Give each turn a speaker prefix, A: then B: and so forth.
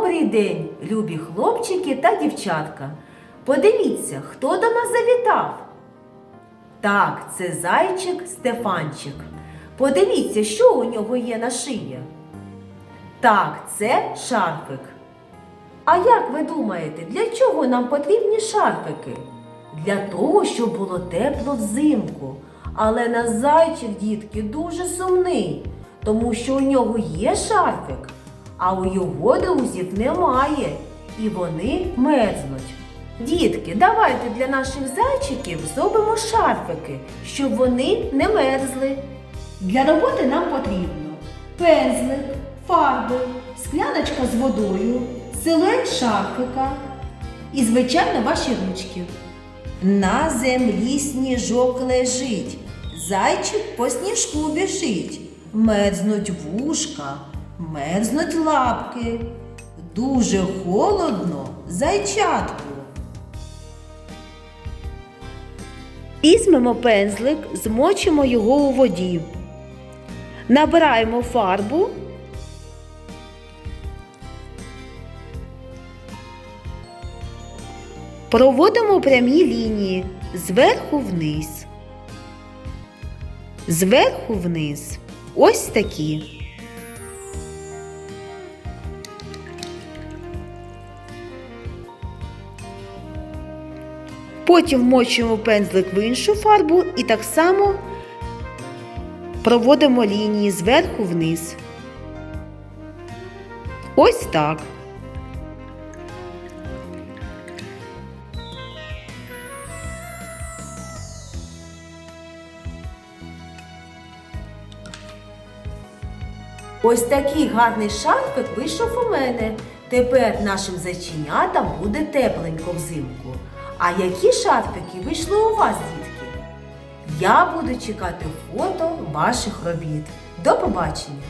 A: Добрий день, любі хлопчики та дівчатка. Подивіться, хто до нас завітав. Так, це зайчик Стефанчик. Подивіться, що у нього є на шиї. Так, це шарфик. А як ви думаєте, для чого нам потрібні шарфики? Для того, щоб було тепло взимку. Але наш зайчик, дітки, дуже сумний, тому що у нього є шарфик, а у його друзів немає, і вони мерзнуть. Дітки, давайте для наших зайчиків зробимо шарфики, щоб вони не мерзли.
B: Для роботи нам потрібно пензлик, фарби, скляночка з водою, силует шарфика і, звичайно, ваші ручки.
A: На землі сніжок лежить, зайчик по сніжку біжить, мерзнуть вушка, мерзнуть лапки. Дуже холодно зайчатку. Візьмемо пензлик, змочимо його у воді. Набираємо фарбу. Проводимо прямі лінії зверху вниз. Зверху вниз. Ось такі. Потім вмочуємо пензлик в іншу фарбу і так само проводимо лінії зверху вниз. Ось так. Ось такий гарний шарфик вийшов у мене. Тепер нашим зайченятам буде тепленько взимку. А які шарфики вийшли у вас, дітки? Я буду чекати фото ваших робіт. До побачення!